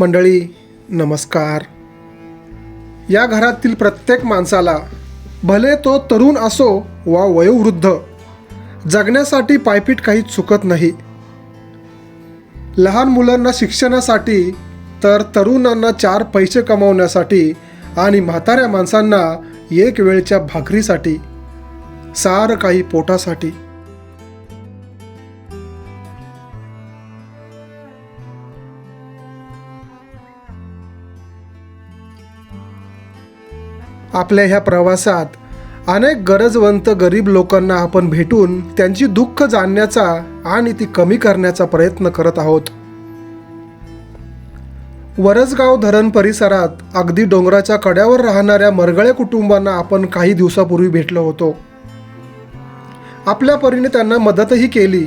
मंडळी नमस्कार. या घरातील प्रत्येक माणसाला भले तो तरुण असो वा वयोवृद्ध जगण्यासाठी पायपीट काही चुकत नाही. लहान मुलांना शिक्षणासाठी तर तरुणांना चार पैसे कमावण्यासाठी आणि म्हाताऱ्या माणसांना एक वेळच्या भाकरीसाठी सारं काही पोटासाठी. आपल्या ह्या प्रवासात अनेक गरजवंत गरीब लोकांना आपण भेटून त्यांची दुःख जाणण्याचा आणि ती कमी करण्याचा प्रयत्न करत आहोत. वरसगाव धरण परिसरात अगदी डोंगराच्या कड्यावर राहणाऱ्या मरगळे कुटुंबांना आपण काही दिवसापूर्वी भेटलो होतो. आपल्या परीने त्यांना मदतही केली.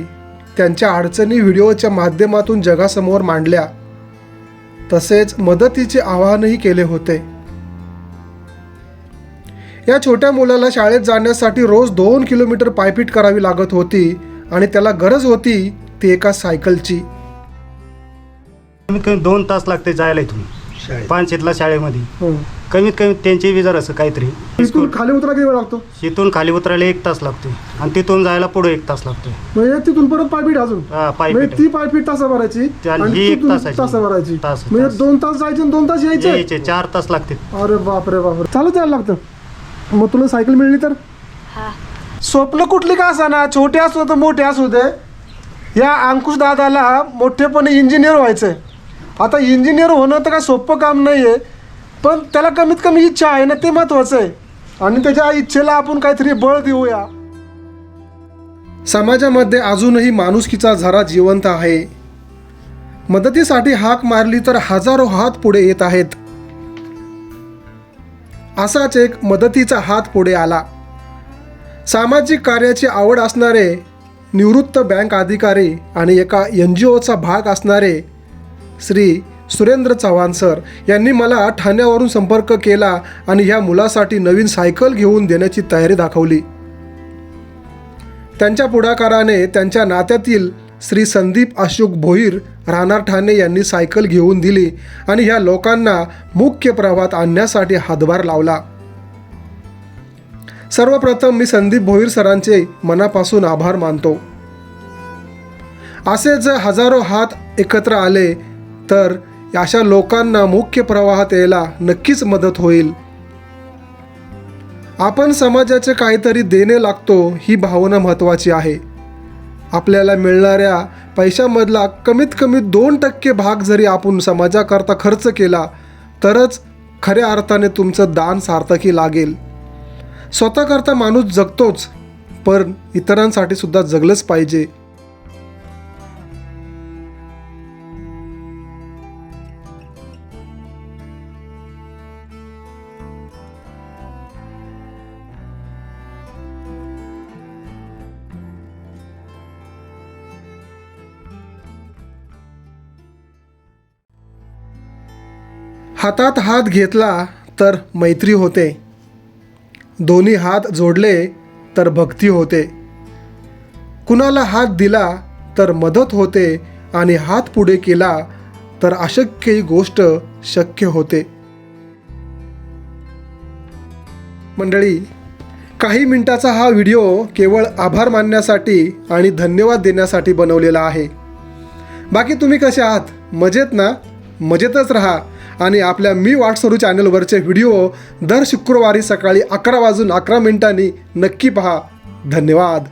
त्यांच्या अडचणी व्हिडिओच्या माध्यमातून जगासमोर मांडल्या. तसेच मदतीचे आवाहनही केले होते. या छोट्या मुलाला शाळेत जाण्यासाठी रोज दोन किलोमीटर पायपीट करावी लागत होती आणि त्याला गरज होती ती एका सायकलची. कमीत कमी दोन तास लागते जायला इथून. पानशेतला शाळेमध्ये. कमीत कमी त्यांची बी जर असं काहीतरी. स्कूल खाली उतरा किती वेळ लागतो? तिथून खाली उतरायला एक तास लागतो. आणि तिथून जायला पुढे एक तास लागतो. म्हणजे तिथून परत पायपीट अजून? हा, पायी म्हणजे पिट. ती पायपीट तासा भरायची आणि ही एक तिथून तासाची. तासा भरायची. तास- म्हणजे तास. दोन तास जायचे आणि दोन तास यायचे? यायचे चार तास लागते. अरे बापरे बापरे. चालू द्यायला लागतं. मग तुला सायकल मिळली तर? स्वप्न कुठली का असा छोटे असो तर मोठे असू दे. या अंकुश दादाला मोठेपणे इंजिनियर व्हायचंय. आता इंजिनियर होणं तर काय सोपं काम नाही आहे पण त्याला कमीत कमी इच्छा आहे ना ते महत्वाचं आहे. आणि त्याच्या इच्छेला आपण काहीतरी बळ देऊया. समाजामध्ये अजूनही माणुसकीचा झरा जिवंत आहे. मदतीसाठी हाक मारली तर हजारो हात पुढे येत आहेत. असाच एक मदतीचा हात पुढे आला. सामाजिक कार्याची आवड असणारे निवृत्त बँक अधिकारी आणि एका एन जी ओचा भाग असणारे श्री सुरेंद्र चव्हाण सर यांनी मला ठाण्यावरून संपर्क केला आणि ह्या मुलासाठी नवीन सायकल घेऊन देण्याची तयारी दाखवली. त्यांच्या पुढाकाराने त्यांच्या नात्यातील श्री संदीप अशोक भोईर राहणार ठाणे यांनी सायकल घेऊन दिली आणि ह्या लोकांना मुख्य प्रवाहात आणण्यासाठी हातभार लावला. सर्वप्रथम मी संदीप भोईर सरांचे मनापासून आभार मानतो. असे जर हजारो हात एकत्र आले तर अशा लोकांना मुख्य प्रवाहात यायला नक्कीच मदत होईल. आपण समाजाचे काहीतरी देणे लागतो ही भावना महत्त्वाची आहे. आपल्याला मिळणाऱ्या पैशामधला कमीत कमी दोन टक्के भाग जरी आपण समाजाकरता खर्च केला तरच खऱ्या अर्थाने तुमचं दान सार्थकी लागेल. स्वतःकरता माणूस जगतोच पण इतरांसाठी सुद्धा जगलंच पाहिजे. हातात हात घेतला तर मैत्री होते. दोन्ही हात जोडले तर भक्ती होते. कुणाला हात दिला तर मदत होते आणि हात पुढे केला तर अशक्य ही गोष्ट शक्य होते. मंडळी काही मिनिटाचा हा व्हिडिओ केवळ आभार मानण्यासाठी आणि धन्यवाद देण्यासाठी बनवलेला आहे. बाकी तुम्ही कसे आहात? मजेत ना? मजेतच राहा. आणि आपल्या मी वाटसरू चॅनलवरचे व्हिडिओ दर शुक्रवारी सकाळी अकरा वाजून अकरा मिनिटांनी नक्की पहा. धन्यवाद.